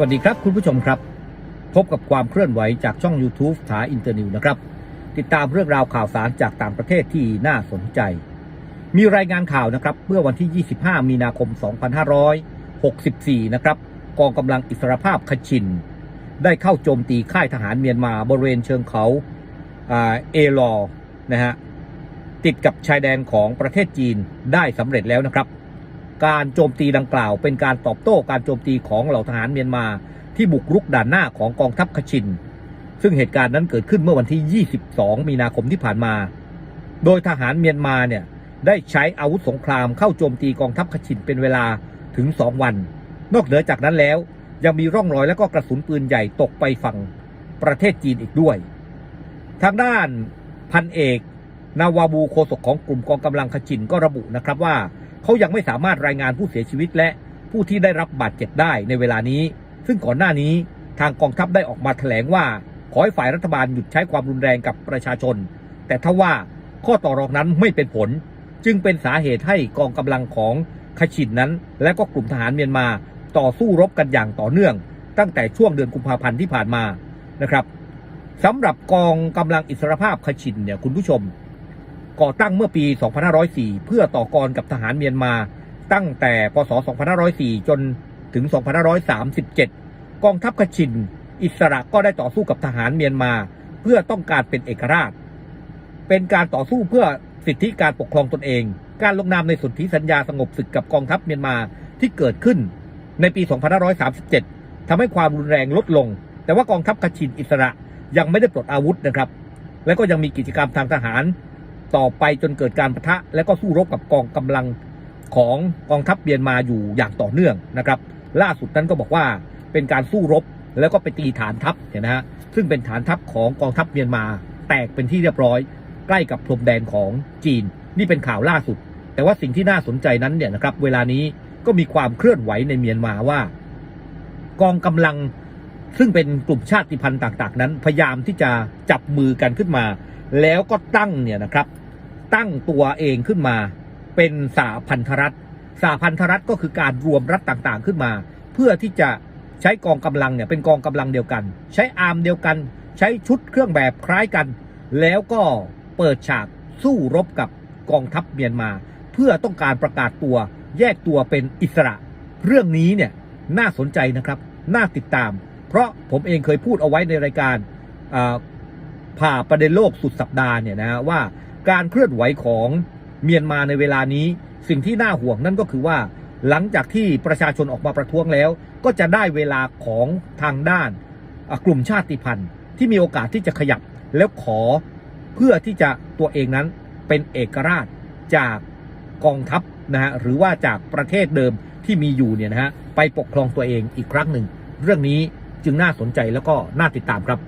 สวัสดีครับคุณผู้ชมครับ พบกับความเคลื่อนไหวจากช่อง YouTube สาอินเตอร์นิวนะครับ ติดตามเรื่องราวข่าวสารจากต่างประเทศที่น่าสนใจ มีรายงานข่าวนะครับ เมื่อวันที่ 25 มีนาคม 2564 นะครับ กองกำลังอิสรภาพคชิน ได้เข้าโจมตีค่ายทหารเมียนมาบริเวณเชิงเขาอ่าเอลอนะฮะติดกับชายแดนของประเทศจีนได้สำเร็จแล้วนะครับ การโจมตีดังกล่าว เป็นการตอบโต้การโจมตีของเหล่าทหารเมียนมา ที่บุกรุกด่านหน้าของกองทัพคชิน ซึ่งเหตุการณ์นั้นเกิดขึ้นเมื่อวันที่ 22 มีนาคมที่ผ่านมา โดยทหารเมียนมาเนี่ยได้ใช้อาวุธสงครามเข้าโจมตีกองทัพคชินเป็นเวลาถึง 2 วัน นอกเหนือจากนั้นแล้ว ยังมีร่องรอยและก็กระสุนปืนใหญ่ตกไปฝั่งประเทศจีนอีกด้วย ทางด้านพันเอก นาวาบูโคศกของกลุ่มกองกำลังขจินก็ระบุนะครับว่า เขายังไม่สามารถรายงานผู้เสียชีวิตและผู้ที่ได้รับบาดเจ็บได้ในเวลานี้ ซึ่งก่อนหน้านี้ทางกองทัพได้ออกมาแถลงว่า ขอให้ฝ่ายรัฐบาลหยุดใช้ความรุนแรงกับประชาชน แต่ถ้าว่าข้อต่อรองนั้นไม่เป็นผล จึงเป็นสาเหตุให้กองกำลังของขชินนั้น และก็กลุ่มทหารเมียนมาต่อสู้รบกันอย่างต่อเนื่อง ตั้งแต่ช่วงเดือนกุมภาพันธ์ที่ผ่านมานะครับสำหรับกองกำลังอิสรภาพขชินเนี่ยคุณผู้ชม ก่อตั้งเมื่อปี 2504 เพื่อต่อกรกับทหารเมียนมาตั้งแต่พศ 2504 จนถึง 2537 กองทัพขชิน อิสระก็ได้ต่อสู้กับทหารเมียนมา เพื่อต้องการเป็นเอกราช เป็นการต่อสู้เพื่อสิทธิการปกครองตนเอง การลงนามในสนธิสัญญาสงบศึกกับกองทัพเมียนมาที่เกิดขึ้นในปี 2537ทำให้ความรุนแรงลดลง แต่ว่ากองทัพขชินอิสระยังไม่ได้ปลดอาวุธนะครับ และก็ยังมีกิจกรรมทางทหาร ต่อไปจนเกิดการปะทะ และก็สู้รบกับกองกำลังของกองทัพเมียนมาอยู่อย่างต่อเนื่องนะครับ ล่าสุดนั้นก็บอกว่าเป็นการสู้รบแล้วก็ไปตีฐานทัพเนี่ยนะฮะซึ่งเป็นฐานทัพของกองทัพเมียนมา แตกเป็นที่เรียบร้อย ใกล้กับพรมแดนของจีน นี่เป็นข่าวล่าสุด แต่ว่าสิ่งที่น่าสนใจนั้นเนี่ยนะครับ เวลานี้ก็มีความเคลื่อนไหวในเมียนมาว่า กองกำลังซึ่งเป็นกลุ่มชาติพันธุ์ต่าง ๆ นั้น พยายามที่จะจับมือกันขึ้นมา แล้วก็ตั้งเนี่ยนะครับ ตั้งตัวเองขึ้นมา เป็นสาพันธรัฐสาพันธรัฐก็คือการรวมรัฐต่างๆขึ้นมา เพื่อที่จะใช้กองกำลังเนี่ยเป็นกองกำลังเดียวกัน ใช้อาร์มเดียวกัน ใช้ชุดเครื่องแบบคล้ายกัน แล้วก็เปิดฉากสู้รบกับกองทัพเมียนมา เพื่อต้องการประกาศตัวแยกตัวเป็นอิสระ เรื่องนี้เนี่ยน่าสนใจนะครับน่าติดตาม เพราะผมเองเคยพูดเอาไว้ในรายการผ่าประเด็นโลกสุดสัปดาห์เนี่ยนะว่า การเคลื่อนไหวของเมียนมาในเวลานี้ สิ่งที่น่าห่วงนั่นก็คือว่า หลังจากที่ประชาชนออกมาประท้วงแล้ว ก็จะได้เวลาของทางด้านกลุ่มชาติพันธุ์ที่มีโอกาสที่จะขยับแล้วขอเพื่อที่จะตัวเองนั้นเป็นเอกราชจากกองทัพนะฮะหรือว่าจากประเทศเดิมที่มีอยู่เนี่ยนะฮะไปปกครองตัวเองอีกครั้งหนึ่ง เรื่องนี้จึงน่าสนใจแล้วก็น่าติดตามครับ